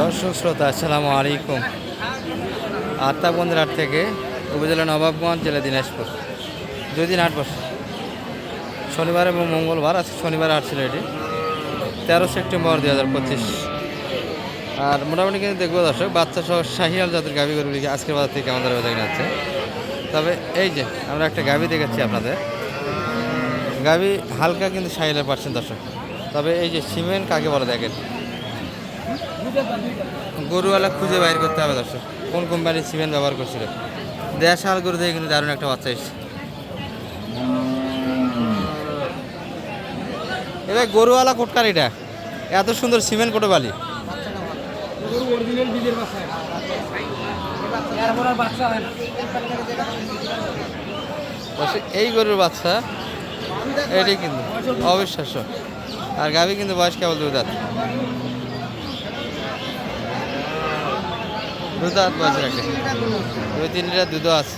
দর্শক শ্রোতা, আসসালামু আলাইকুম। আত্মা বন্ধুরহাট থেকে উপজেলা নবাবগঞ্জ, জেলা দিনাজপুর। দুই দিন আট বসে শনিবার এবং মঙ্গলবার, আজকে শনিবার হাট ছিল এটি। তেরো সেপ্টেম্বর দুই হাজার পঁচিশ। আর মোটামুটি কিন্তু দেখব দর্শক বাচ্চা সহ শাহিয়াল জাতের গাভি গরুগুলিকে আজকের বাজার থেকে আমাদের বেঁধে যাচ্ছে তবে এই যে, আমরা একটা গাভি দেখাচ্ছি আপনাদের। গাভি হালকা কিন্তু শাহিয়ালের পার্সেন্ট দর্শক। তবে এই যে, সিমেন্ট কাকে বলে দেখেন? গরুওয়ালা খুঁজে বাইর করতে হবে দর্শক। কোন কোম্পানির সিমেন্ট ব্যবহার করছিল? দেশাল গরু দিয়ে কিন্তু দারুণ একটা বাচ্চা এসছে। এবার গরুওয়ালা কোটকার এটা। এত সুন্দর সিমেন্ট কোটো বালি। এই গরুর বাচ্চা এটাই কিন্তু অবিশ্বাস্য। আর গাভি কিন্তু বয়স কেবল দুই দাঁত। দুধ দাঁত বয়সের একটা দুই তিন লিটার দুধও আছে।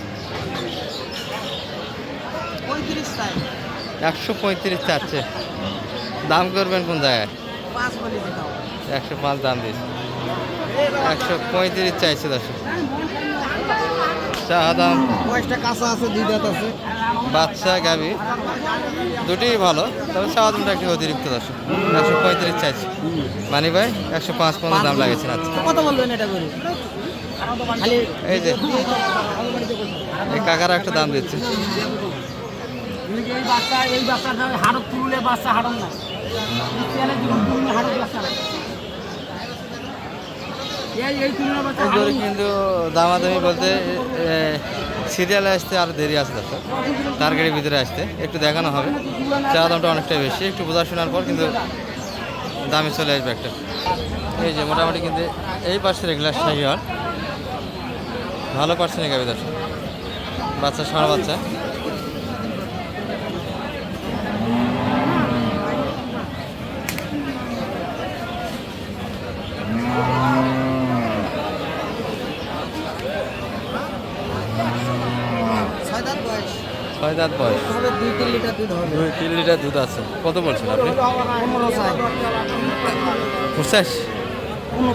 একশো পঁয়ত্রিশ চাচ্ছে। দাম করবেন কোন জায়গায়? একশো পাঁচ দাম দিয়েছে। একশো পঁয়ত্রিশ চাইছে দর্শক। চা দাম। কাঁচা আছে দুই দাঁত আছে। বাচ্চা গাবি দুটোই ভালো তবে চা দামটা একটু অতিরিক্ত দর্শক। একশো পঁয়ত্রিশ চাইছে। মানি ভাই একশো পাঁচ পনেরো দাম লাগেছে না কত বলবেন এটা করে? এই যে এই কাকারা একটা দাম দিচ্ছে। এই বাচ্চা এই হাড়ক তুললে বাচ্চা হাড়ক না। কিন্তু দামাদামি বলতে সিরিয়ালে আসতে আর দেরি আছে তার গাড়ির ভিতরে আসতে। একটু দেখানো হবে। চা দামটা অনেকটাই বেশি। একটু বোঝা শোনার পর কিন্তু দামে চলে আসবে একটা। এই যে মোটামুটি কিন্তু এই পাশে রেগুলার শাহি হল ভালো পার্সেন্ট গাবি দর্শক। বাচ্চা সারা বাচ্চা। ছয় দাঁত বয়স। দুই তিন লিটার দুধ হবে। দুই তিন লিটার দুধ আছে। কত বলছেন আপনি? পঁচাশ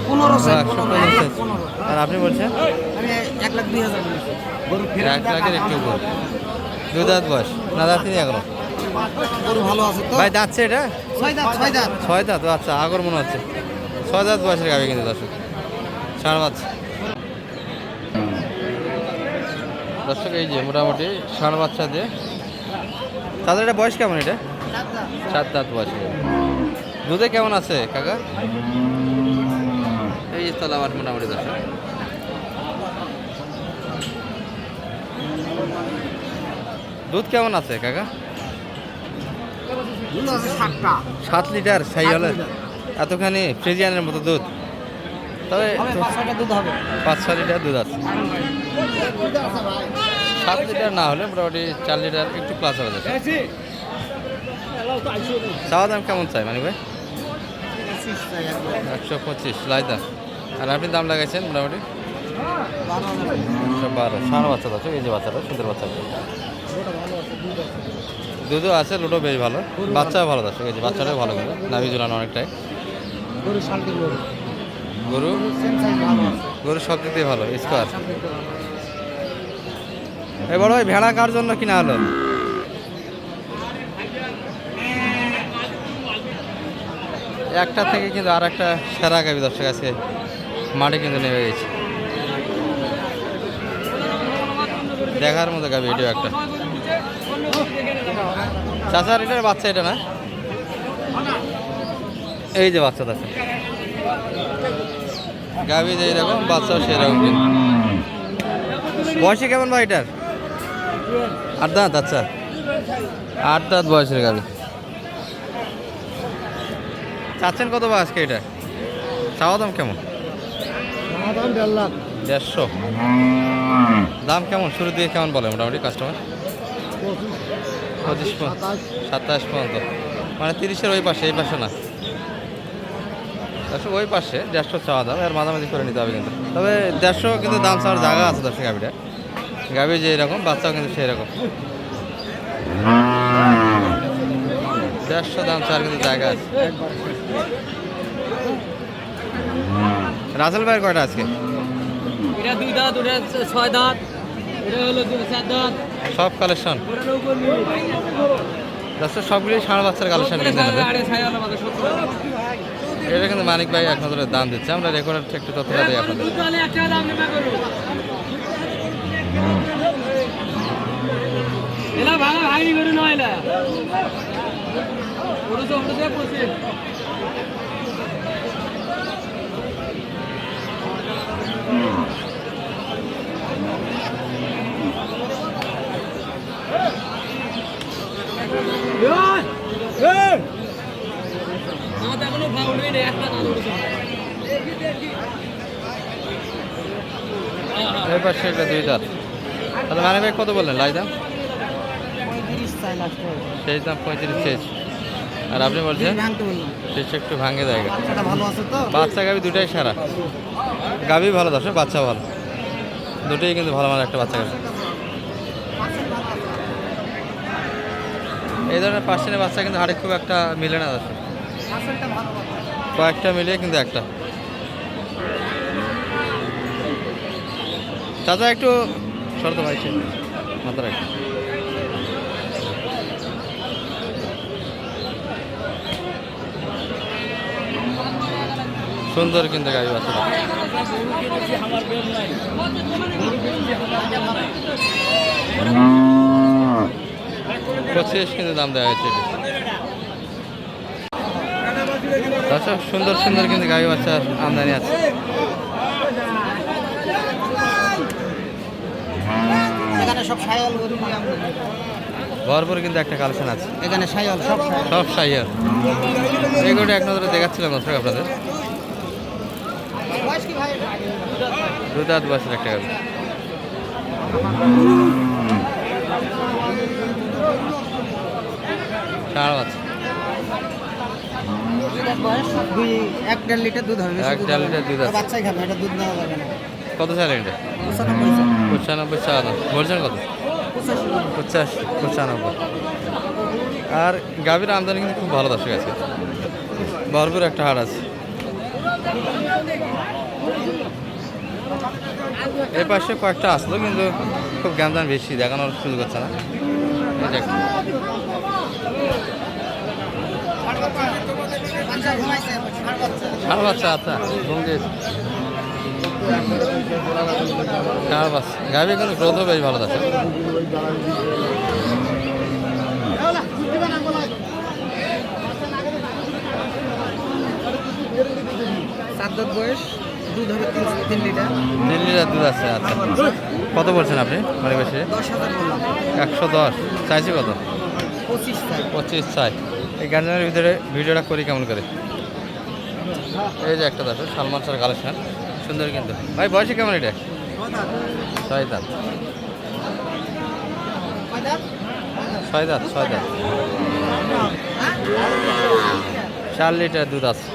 পনেরো আর আপনি বলছেন? আমি এক লাখ দুই হাজার এক লাখের একটু উপর। দু দাঁত বয়স। না দাঁত তিনি এখনও? গরু ভালো ভাই দাঁতছে এটা? ছয় দাঁত আচ্ছা আগর মনে হচ্ছে। ছয় দাঁত বয়সের গাবি কিন্তু দর্শক। ষাঁড় বাচ্চা। দর্শক এই যে মোটামুটি ষাঁড় বাচ্চা দিয়ে তাদের এটা বয়স কেমন এটা? সাত দাঁত। বয়স দুধে কেমন আছে কাকা? এই যে তলা আবার মোটামুটি দর্শক। দুধ কেমন আছে কাকা? সাত লিটার সাই হলে এতখানি ফ্রিজিয়ানের মতো দুধ। তবে পাঁচ দুধ হবে। পাঁচ ছ লিটার দুধ আছে। সাত লিটার না হলে মোটামুটি চার লিটার একটু প্লাস হবে চাওয়া দাম কেমন চাই মানে ভাই? একশো পঁচিশ লাইদা। আর আপনি দাম লাগাইছেন মোটামুটি? বারো সাড়ে বাচ্চা আছে এই যে বাচ্চাটা সুন্দর বাচ্চা। দুধও আছে লুডো বেশ ভালো। বাচ্চাও ভালো দর্শক এই যে বাচ্চাটাও ভালো কিন্তু নাভি ঝুলানো অনেকটাই। গরু? শান্তি গরু আছে। সব দিক দিয়ে ভালো স্কোয়ার এই বড় ভাই ভেড়া কার জন্য কিনা হলো? একটা থেকে কিন্তু আর একটা সেরা গাবি দর্শক আজকে। মাঠে কিন্তু নেমে গেছে। দেখার মতো গাবি এটাও একটা। চাচার এটার বাচ্চা, এটা না? এই যে বাচ্চা দেখেন। গাবি যে এরকম, বাচ্চাও সেরকম বয়সে কেমন ভাই এটার? আট দাঁত আচ্ছা। আট দাঁত বয়সের গাবি চাচ্ছেন কত বা আজকে এটা? চাওয়া দাম কেমন? দেড়শো। দাম কেমন? শুরু দিয়ে কেমন বলে মোটামুটি কাস্টমার পঁচিশ। পর্যন্ত সাতাশ। পর্যন্ত। মানে তিরিশের ওই পাশে এই পাশে না? দেড়শো ওই পাশে দেড়শো চাওয়া দাম এর মাঝামাঝি করে নিতে হবে কিন্তু। তবে দেড়শো কিন্তু দাম চাওয়ার জায়গা আছে দর্শক গাভিটা গাভি যে এরকম বাচ্চাও কিন্তু সেই রকম। দেড়শো দাম চাওয়ার কিন্তু জায়গা আছে। রাসেল ভাইয়ের কয়টা আজকে? এটা দুই দাঁত ওটা ছয় দাঁত এটা হলো চার দাঁত। সব কালেকশন দর্শক সবগুলি ষাঁড় বাচ্চার কালেকশন এটা কিন্তু মানিক ভাই এক নজরের দাম দিচ্ছে। আমরা রেকর্ডের একটু তথ্যটা দিই আপনাদের। দাম নেবে করো। নয় ওটা তো ওটা দিয়ে পড়ছে আমাদের এখনও ফাউল হয়নি একটা দাম উঠেছে এই পাশে একটা দুই দাঁত। তাহলে মানিক ভাই কত বললেন? লাই দাম? সেই দাম পঁয়ত্রিশ শেষ। আর আপনি বলছেন? শেষ একটু ভাঙে জায়গা বাচ্চা গাবি দুটাই সারা। গাবি ভালো দর্শক বাচ্চা ভালো। দুটোই কিন্তু ভালো মানে একটা বাচ্চা গাবি এই ধরনের পার্সেন্টের বাচ্চা কিন্তু হাড়ে খুব একটা মিলে না দর্শক। কয়েকটা মিলিয়ে কিন্তু একটা। চাচা একটু শর্ত ভাইছে মাথা রাখ সুন্দর কিন্তু গাড়ি বাচ্চাটা। পঁচিশ কিন্তু দাম দেওয়া হয়েছে। দর্শক সুন্দর সুন্দর কিন্তু গাড়ি বাচ্চার আমদানি আছে এখানে সব সায়ল গরু নিয়ে আমরা ভরপুর কিন্তু একটা কালেকশন আছে। এখানে সায়ল সব সায়ল সব সাইয়ার এগুলো এক নজরে দেখাচ্ছিলাম দর্শক আপনাদের। দু দাঁত একটা এক দেড় লিটার দুধ হবে এক দেড় লিটার দুধ আছে। বাচ্চাই খাবে এটা দুধ নেওয়া যাবে না। কত চাইলেন এটা? পঁচানব্বই চা বলছেন কত? পঁচাশি। পঁচানব্বই। আর গাভীর আমদানি কিন্তু খুব ভালো দর্শক আছে। ভরপুর একটা হাট আছে। এই পাশে কয়েকটা আসলো কিন্তু খুব জ্ঞানদান বেশি দেখানোর সুযোগ হচ্ছে না। বাচ্চা। বাচ্চা আচ্ছা। ষাঁড় বাচ্চা গাভী কিন্তু গ্রোথও বেশ ভালো আছে সাত বয়স দুধ হবে তিন তিন লিটার। তিন লিটার দুধ আছে আচ্ছা। কত বলছেন আপনি মানে বেশি একশো দশ। চাইছি কত? পঁচিশ চাই। এই গার্জেনের ভিতরে ভিডিওটা করি কেমন করে? এই যে একটা দেখো সালমান স্যার কালেকশন। সুন্দর কিন্তু। ভাই, বয়সে কেমন এটা? ছয় দাঁত ছয় দাঁত ছয় দাঁত চার লিটার দুধ আছে।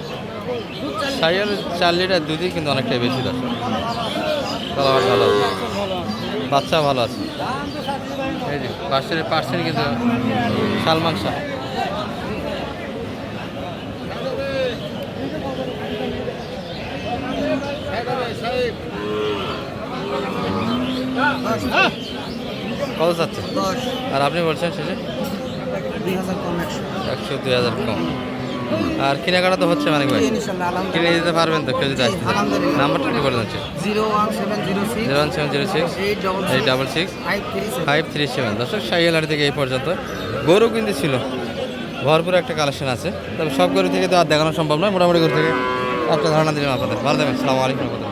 সাইয়ের চার লিটার দুধই কিন্তু অনেকটাই বেশি দশ ভালো বাচ্চা ভালো আছে। এই যে পার্সেন্ট কিন্তু সালমান শাহ। কত চাচ্ছে আর আপনি বলছেন শেষে? একশো। দুই হাজার কম। আর কেনাকাটা তো হচ্ছে মানে ভাই? কিনে দিতে পারবেন তো কেউ যদি আসতে নাম্বারটা একটু বলে দিচ্ছে zero one seven zero six. Eight double six. Five three seven. দর্শক সাইয়েলার থেকে এই পর্যন্ত গরু কিন্তু ছিল। ভরপুর একটা কালেকশন আছে। তবে সব গরু থেকে তো আর দেখানো সম্ভব নয়। মোটামুটি গরু থেকে একটা ধারণা দিলাম আপনাদের। ভালো থাকবেন। সালামু আলাইকুম রহমতুল্লাহ।